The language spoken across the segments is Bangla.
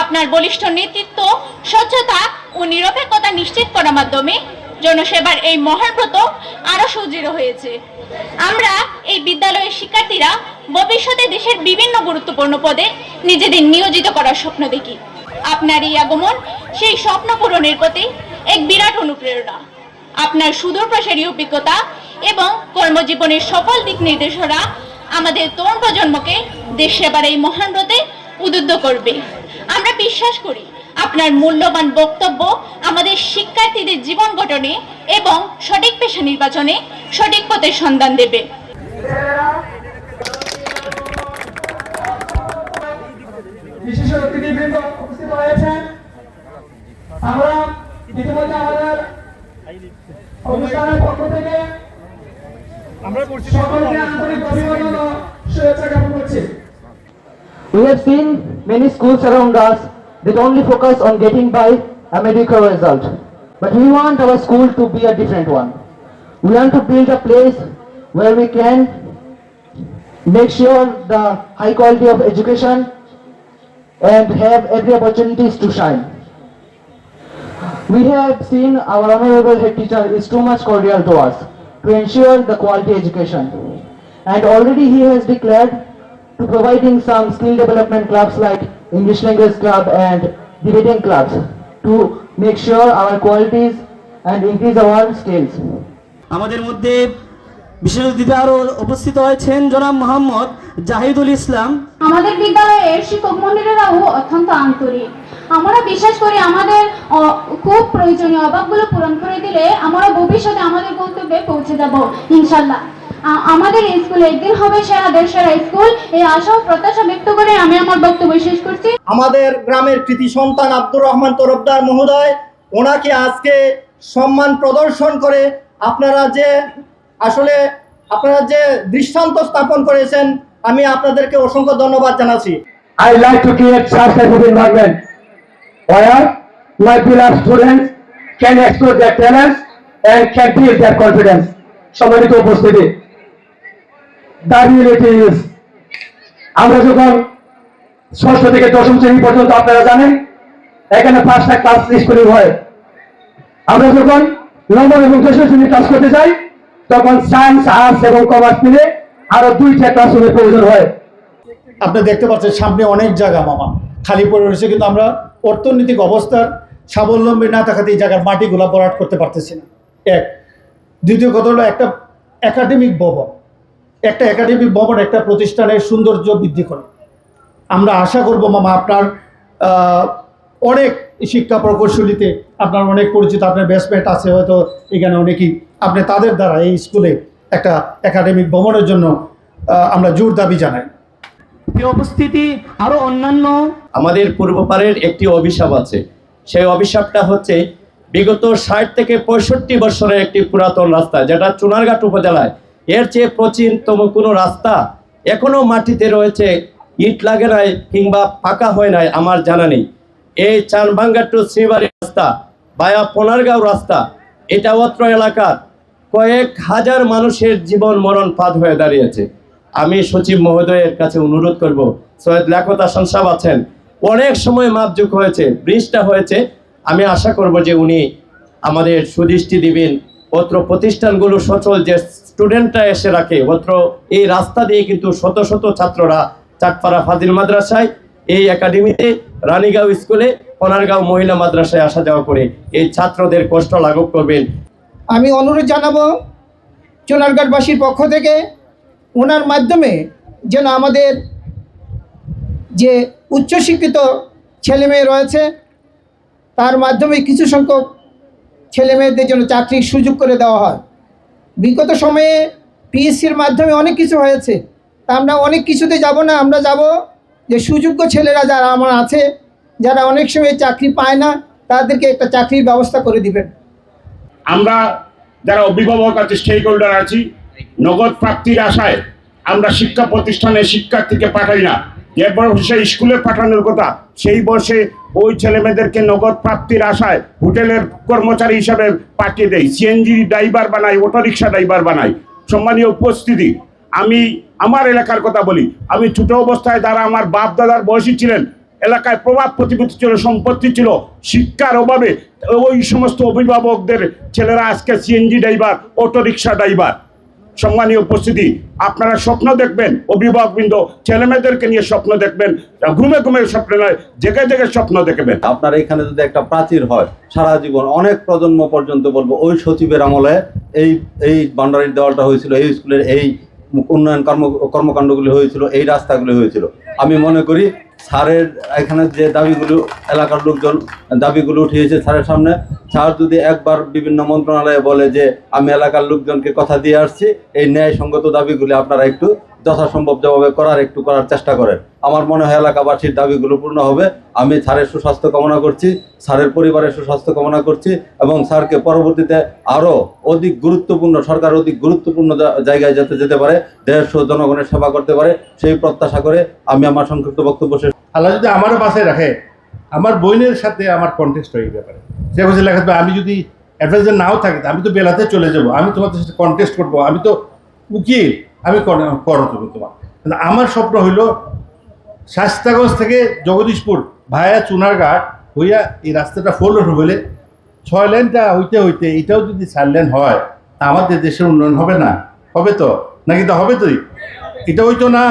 আপনার বলিষ্ঠ নেতৃত্ব, স্বচ্ছতা ও নিরপেক্ষতা নিশ্চিত করার মাধ্যমে জনসেবার এই মহাব্রত আরও সুদৃঢ় হয়েছে। আমরা এই বিদ্যালয়ের শিক্ষার্থীরা ভবিষ্যতে দেশের বিভিন্ন গুরুত্বপূর্ণ পদে নিজেদের নিয়োজিত করার স্বপ্ন দেখি। আপনার এই আগমন সেই স্বপ্ন পূরণের প্রতি এক বিরাট অনুপ্রেরণা। আপনার সুদূর প্রসারী অভিজ্ঞতা এবং কর্মজীবনের সফল দিক নির্দেশনা আমাদের তরুণ প্রজন্মকে দেশ সেবার এই মহান ব্রতে উদ্বুদ্ধ করবে। আমরা বিশ্বাস করি, আপনার মূল্যবান বক্তব্য আমাদের শিক্ষার্থীদের জীবন গঠনে এবং সঠিক পেশা নির্বাচনে সঠিক পথের সন্ধান দেবে। বিশেষ অতিথিবৃন্দ উপস্থিত হয়েছেন। আমরা ইতিমধ্যে আমাদের অনুষ্ঠানের পক্ষ থেকে সকলকে আন্তরিক অভিনন্দন ও শুভেচ্ছা জ্ঞাপন করছি We have seen many schools around us that only focus on getting by a mediocre result. But we want our school to be a different one. We want to build a place where we can make sure the high quality of education and have every opportunities to shine. We have seen our honorable head teacher is too much cordial to us to ensure the quality education. And already he has declared to providing some skill development clubs like English language club and debating clubs to make sure our qualities and increase our skills. আমাদের মধ্যে বিশেষ অতিথি আরও উপস্থিত হয়েছেন জনাব মোহাম্মদ জাহিদুল ইসলাম আমাদের বিদ্যালয়ের শিক্ষক মন্ডলীরাও অত্যন্ত আন্তরিক আমরা বিশ্বাস করি আমাদের খুব প্রয়োজনীয় অভাবগুলো পূরণ করে দিলে আমরা ভবিষ্যতে আমাদের গন্তব্যে পৌঁছে যাব ইনশাল্লাহ আমাদের এই স্কুল একদিন হবে সেরাদের সেরা স্কুল। এই আশা ও প্রত্যাশা ব্যক্ত করে আমি আমার বক্তব্য শেষ করছি। আমাদের গ্রামের কৃতি সন্তান আব্দুর রহমান তরফদার মহোদয় ওনাকে আজকে সম্মান প্রদর্শন করে আপনারা যে আসলে আপনারা যে দৃষ্টান্ত স্থাপন করেছেন আমি আপনাদেরকে অসংখ্য ধন্যবাদ জানাচ্ছি। I like to type of environment where my beloved students can explore their talents and can build their confidence. সম্মানিত উপস্থিতি। The reality is, আমরা যখন ষষ্ঠ থেকে দশম শ্রেণি পর্যন্ত আপনারা জানেন, এখানে পাঁচটা ক্লাস স্কুলিং হয়। আমরা যখন নবম এবং দশম শ্রেণি ক্লাস করতে যাই, তখন সায়েন্স আর্টস এবং কমার্স মিলে আরও দুইটা ক্লাসরুমের প্রয়োজন হয়। আপনি দেখতে পাচ্ছেন সামনে অনেক জায়গা মামা। খালি পড়ে রয়েছে কিন্তু আমরা অর্থনৈতিক অবস্থার স্বাবলম্বী না থাকাতে এই জায়গার মাটিগুলো ভরাট করতে পারতেছি না। এক। দ্বিতীয় কথা হলো একটা একাডেমিক ভবন। একটা একাডেমিক ভবন একটা প্রতিষ্ঠানের সৌন্দর্য বৃদ্ধি করে। আমরা আশা করব মামা আপনার অনেক শিক্ষা প্রকৌশলীতে আপনার অনেক পরিচিত, আপনার বেসমেন্ট আছে হয়তো এখানে অনেকেই। আপনি তাদের দ্বারা এই স্কুলে একটা একাডেমিক ভবনের জন্য আমরা জোর দাবি জানাই। উপস্থিতি আরও অন্যান্য আমাদের পূর্বপারের একটি অভিশাপ আছে। সেই অভিশাপটা হচ্ছে বিগত ষাট থেকে পঁয়ষট্টি বছরের একটি পুরাতন রাস্তা, যেটা চুনারঘাট উপজেলায়। এর চেয়ে প্রাচীনতম কোনো রাস্তা এখনও মাটিতে রয়েছে, ইট লাগে নাই কিংবা পাকা হয় নাই আমার জানা নেই। এই চানভাঙ্গা টু শ্রীবাড়ি রাস্তা বায়া পোনারগাঁও রাস্তা, এটা অত্র এলাকার কয়েক হাজার মানুষের জীবন মরণ ফাঁদ হয়ে দাঁড়িয়েছে। আমি সচিব মহোদয়ের কাছে অনুরোধ করব, সৈয়দ লেখত সাহেব আছেন অনেক সময় মাপযোগ হয়েছে, ব্রিজটা হয়েছে। আমি আশা করব যে উনি আমাদের সুদৃষ্টি দিবেন। অত্র প্রতিষ্ঠানগুলো সচল যে স্টুডেন্টরা এসে রাখে, অত্র এই রাস্তা দিয়ে কিন্তু শত শত ছাত্ররা চাটপাড়া ফাজিল মাদ্রাসায়, এই একাডেমিতে, রানীগাঁও স্কুলে সোনারগাঁও মহিলা মাদ্রাসায় আসা যাওয়া করে এই ছাত্রদের কষ্ট লাঘব করবেন। আমি অনুরোধ জানাব চুনারঘাটবাসীর পক্ষ থেকে, ওনার মাধ্যমে যেন আমাদের যে উচ্চশিক্ষিত ছেলেমেয়ে রয়েছে, তার মাধ্যমে কিছু সংখ্যক ছেলেমেয়েদের জন্য চাকরির সুযোগ করে দেওয়া হয়। বিগত সময়ে পিএসসির মাধ্যমে অনেক কিছু হয়েছে। তা আমরা অনেক কিছুতে যাব না, আমরা যাব যে সুযোগ্য ছেলেরা যারা আমার আছে, যারা অনেক সময় চাকরি পায় না, তাদেরকে একটা চাকরির ব্যবস্থা করে দিবেন। আমরা যারা অভিভাবক আছে স্টেক হোল্ডার আছি, নগদ প্রাপ্তির আশায় আমরা শিক্ষা প্রতিষ্ঠানে শিক্ষার্থীকে পাঠাই না। যে বয়সে স্কুলে পাঠানোর কথা, সেই বয়সে ওই ছেলেমেয়েদেরকে নগদ প্রাপ্তির আশায় হোটেলের কর্মচারী হিসাবে পাঠিয়ে দেয়। সিএনজি ড্রাইভার বানাই অটোরিকশা ড্রাইভার বানাই সম্মানীয় উপস্থিতি, আমি আমার এলাকার কথা বলি। আমি ছোট অবস্থায় যারা আমার বাপ দাদার বয়সী ছিলেন, এলাকায় প্রভাব প্রতিপত্তি ছিল, সম্পত্তি ছিল, শিক্ষার অভাবে ওই সমস্ত অভিভাবকদের ছেলেরা আজকে সিএনজি ড্রাইভার, অটোরিকশা ড্রাইভার। সম্মানীয় উপস্থিতি, আপনারা স্বপ্ন দেখবেন, অভিভাবকবৃন্দ, ছেলেমেয়েদেরকে নিয়ে স্বপ্ন দেখবেন, ঘুমে ঘুমে স্বপ্ন নয়, জেগে জেগে স্বপ্ন দেখবেন। আপনার এখানে যদি একটা প্রাচীর হয়, সারা জীবন, অনেক প্রজন্ম পর্যন্ত বলব, ওই সচিবের আমলে এই এই বান্ডারির দেওয়ালটা হয়েছিল, এই স্কুলের এই উন্নয়ন কর্ম, কর্মকাণ্ডগুলি হয়েছিল, এই রাস্তাগুলি হয়েছিল। আমি মনে করি স্যারের এখানে যে দাবিগুলো, এলাকার লোকজন দাবিগুলো উঠিয়েছে স্যারের সামনে, স্যার যদি একবার বিভিন্ন মন্ত্রণালয়ে বলে যে আমি এলাকার লোকজনকে কথা দিয়ে আসছি, এই ন্যায়সঙ্গত দাবিগুলি আপনারা একটু যথাসম্ভব যেভাবে করার, একটু করার চেষ্টা করেন। আমার মনে হয় এলাকাবাসীর দাবিগুলো পূর্ণ হবে। আমি স্যারের সুস্বাস্থ্য কামনা করছি, স্যারের পরিবারের সুস্বাস্থ্য কামনা করছি এবং স্যারকে পরবর্তীতে আরও অধিক গুরুত্বপূর্ণ, সরকার অধিক গুরুত্বপূর্ণ জায়গায় যেতে যেতে পারে, দেশ ও জনগণের সেবা করতে পারে, সেই প্রত্যাশা করে আমি আমার সংক্ষিপ্ত বক্তব্য শেষ আল্লাহ যদি আমারও বাসায় রাখে, আমার বোনের সাথে আমার কন্টেস্ট হয়ে ব্যাপারে। সে বলছে, লেখা আমি যদি অ্যাডভাইজার নাও থাকি আমি তো বেলাতে চলে যাব, আমি তোমাদের সাথে কন্টেস্ট করব, আমি তো উকিল, আমি করো তুমি তোমার আমার স্বপ্ন হইল, শাস্তাগঞ্জ থেকে জগদীশপুর ভায়া চুনারঘাট হইয়া এই রাস্তাটা ফোর লেন হইলে ছয় লেনটা হইতে হইতে এটাও যদি চার লেন হয় আমাদের দেশের উন্নয়ন হবে না। হবে তো? নাকি তো হবে তুই? এটা হইতো না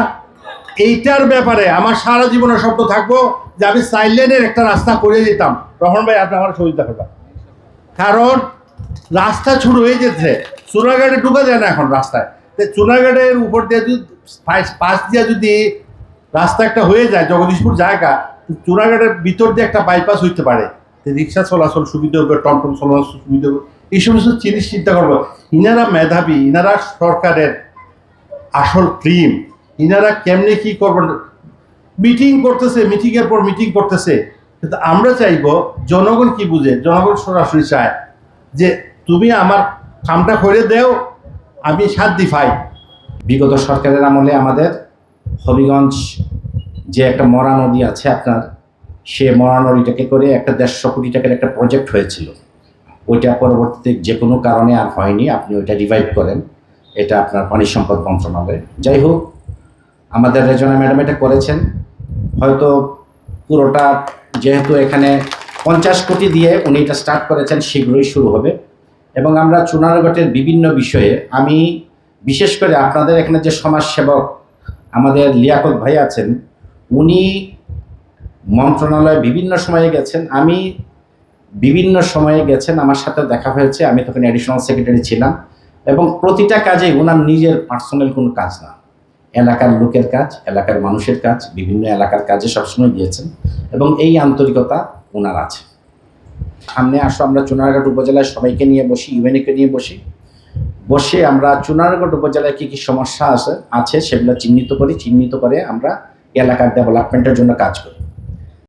এইটার ব্যাপারে আমার সারা জীবনের শব্দ থাকব যে আমি চার লেনের একটা রাস্তা করে যেতাম। রহমান ভাই, আপনি আমার সহযোগিতা করবেন কারণ রাস্তা শুরু হয়ে যেতে চুনাঘাটে ঢুকা যায় না এখন রাস্তায়। তো চুনাঘাটের উপর দিয়ে যদি পাশ- দিয়ে যদি রাস্তা একটা হয়ে যায়, জগদীশপুর জায়গা চুনাঘাটের ভিতর দিয়ে একটা বাইপাস হইতে পারে। রিক্সা চলাচল সুবিধা হবে, টমটম চলাচল সুবিধা হবে, এই সমস্ত জিনিস চিন্তা করব। ইনারা মেধাবী, ইনারা সরকারের আসল ক্রিম। ইনারা কেমনে কি করবেন মিটিং করতেছে মিটিংয়ের পর মিটিং করতেছে। কিন্তু আমরা চাইব, জনগণ কি বুঝে? জনগণ সরাসরি চায় যে, তুমি আমার কামটা করে দেও, আমি শান্তি পাই। বিগত সরকারের আমলে আমাদের হবিগঞ্জ যে একটা মরা নদী আছে আপনার, সে মরা নদীটাকে করে একটা দেড়শো কোটি টাকার একটা প্রজেক্ট হয়েছিল। ওইটা পরবর্তীতে যে কোনো কারণে আর হয়নি, আপনি ওইটা রিভাইভ করেন। এটা আপনার পানি সম্পদ মন্ত্রণালয়। যাই হোক আমাদের রেজনা ম্যাডাম এটা করেছেন। হয়তো পুরোটা যেহেতু এখানে পঞ্চাশ কোটি দিয়ে উনি এটা স্টার্ট করেছেন, শীঘ্রই শুরু হবে। এবং আমরা চুনারগটের বিভিন্ন বিষয়ে আমি বিশেষ করে আপনাদের এখানে যে সমাজসেবক আমাদের লিয়াকত ভাই আছেন, উনি মন্ত্রণালয়ে বিভিন্ন সময়ে গেছেন। আমি বিভিন্ন সময়ে গেছেন, আমার সাথে দেখা হয়েছে, আমি তখন অ্যাডিশনাল সেক্রেটারি ছিলাম। এবং প্রতিটা কাজে ওনার নিজের পার্সোনাল কোনো কাজ না। এলাকার লোকের কাজ, এলাকার মানুষের কাজ, বিভিন্ন এলাকার কাজে সবসময় গিয়েছেন এবং এই আন্তরিকতা ওনার আছে। সামনে আসো, আমরা চুনারঘাট উপজেলায় সবাইকে নিয়ে বসি, ইউএনএকে নিয়ে বসি। বসে আমরা চুনারঘাট উপজেলায় কী কী সমস্যা আছে আছে সেগুলো চিহ্নিত করি। চিহ্নিত করে আমরা এলাকার ডেভেলপমেন্টের জন্য কাজ করি।